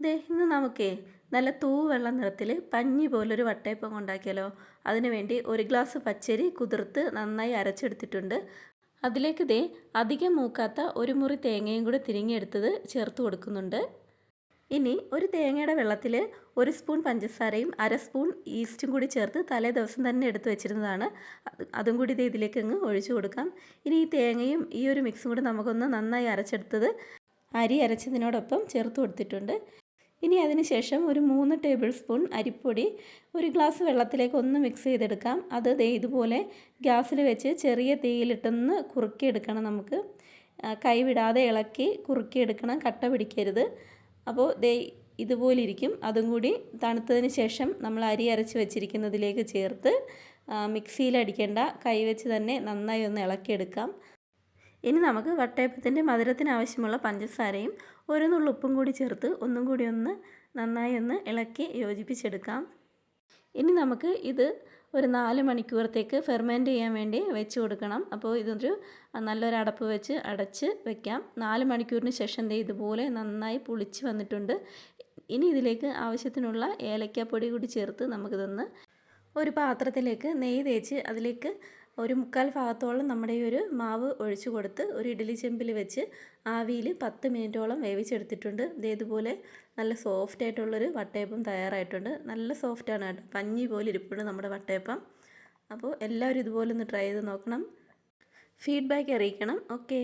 ദേ ഇന്ന് നമുക്കേ നല്ല തൂവെള്ള നിറത്തിൽ പഞ്ഞി പോലൊരു വട്ടയപ്പം ഉണ്ടാക്കിയാലോ? അതിനുവേണ്ടി ഒരു ഗ്ലാസ് പച്ചരി കുതിർത്ത് നന്നായി അരച്ചെടുത്തിട്ടുണ്ട്. അതിലേക്ക് ദേ അധികം മൂക്കാത്ത ഒരു മുറി തേങ്ങയും കൂടെ തിരിഞ്ഞെടുത്തത് ചേർത്ത് കൊടുക്കുന്നുണ്ട്. ഇനി ഒരു തേങ്ങയുടെ വെള്ളത്തിൽ ഒരു സ്പൂൺ പഞ്ചസാരയും അര സ്പൂൺ ഈസ്റ്റും കൂടി ചേർത്ത് തലേ ദിവസം തന്നെ എടുത്തു വെച്ചിരുന്നതാണ്. അത് കൂടി ഇത് ഇതിലേക്ക് അങ്ങ് ഒഴിച്ചു കൊടുക്കാം. ഇനി ഈ തേങ്ങയും ഈ ഒരു മിക്സും കൂടി നമുക്കൊന്ന് നന്നായി അരച്ചെടുത്തത് അരി അരച്ചതിനോടൊപ്പം ചേർത്ത് കൊടുത്തിട്ടുണ്ട്. ഇനി അതിനുശേഷം ഒരു മൂന്ന് ടേബിൾ സ്പൂൺ അരിപ്പൊടി ഒരു ഗ്ലാസ് വെള്ളത്തിലേക്ക് ഒന്ന് മിക്സ് ചെയ്തെടുക്കാം. അത് ദേ ഇതുപോലെ ഗ്യാസിൽ വെച്ച് ചെറിയ തീയിലിട്ടൊന്ന് കുറുക്കിയെടുക്കണം നമുക്ക്. കൈവിടാതെ ഇളക്കി കുറുക്കിയെടുക്കണം കട്ട പിടിക്കരുത്. അപ്പോൾ ദേ ഇതുപോലെ ഇരിക്കും. അതും കൂടി തണുത്തതിന് ശേഷം നമ്മൾ അരി അരച്ച് വെച്ചിരിക്കുന്നതിലേക്ക് ചേർത്ത് മിക്സിയിലടിക്കേണ്ട കൈ വെച്ച് തന്നെ നന്നായി ഒന്ന് ഇളക്കിയെടുക്കാം. ഇനി നമുക്ക് വട്ടയപ്പത്തിന്റെ മധുരത്തിന് ആവശ്യമുള്ള പഞ്ചസാരയും ഒരു നുള്ളുപ്പും കൂടി ചേർത്ത് ഒന്നും കൂടി ഒന്ന് നന്നായി ഒന്ന് ഇളക്കി യോജിപ്പിച്ചെടുക്കാം. ഇനി നമുക്ക് ഇത് ഒരു നാല് മണിക്കൂറത്തേക്ക് ഫെർമെന്റ് ചെയ്യാൻ വേണ്ടി വെച്ച് കൊടുക്കണം. അപ്പോൾ ഇതൊരു നല്ലൊരു അടപ്പ് വെച്ച് അടച്ച് വെക്കാം. നാല് മണിക്കൂറിന് ശേഷം ദേ ഇതുപോലെ നന്നായി പുളിച്ച് വന്നിട്ടുണ്ട്. ഇനി ഇതിലേക്ക് ആവശ്യത്തിനുള്ള ഏലക്കാപ്പൊടി കൂടി ചേർത്ത് നമുക്കിതൊന്ന് ഒരു പാത്രത്തിലേക്ക് നെയ്യ് തേച്ച് അതിലേക്ക് ഒരു മുക്കാൽ ഭാഗത്തോളം നമ്മുടെ ഈ ഒരു മാവ് ഒഴിച്ചു കൊടുത്ത് ഒരു ഇഡ്ഡലി ചെമ്പിൽ വെച്ച് ആവിയിൽ പത്ത് മിനിറ്റോളം വേവിച്ചെടുത്തിട്ടുണ്ട്. ഇതേതുപോലെ നല്ല സോഫ്റ്റ് ആയിട്ടുള്ളൊരു വട്ടയപ്പം തയ്യാറായിട്ടുണ്ട്. നല്ല സോഫ്റ്റാണ് കേട്ടോ. പഞ്ഞി പോലെ ഇരിപ്പുണ്ട് നമ്മുടെ വട്ടയപ്പം. അപ്പോൾ എല്ലാവരും ഇതുപോലെ ഒന്ന് ട്രൈ ചെയ്ത് നോക്കണം. ഫീഡ്ബാക്ക് അറിയിക്കണം. ഓക്കേ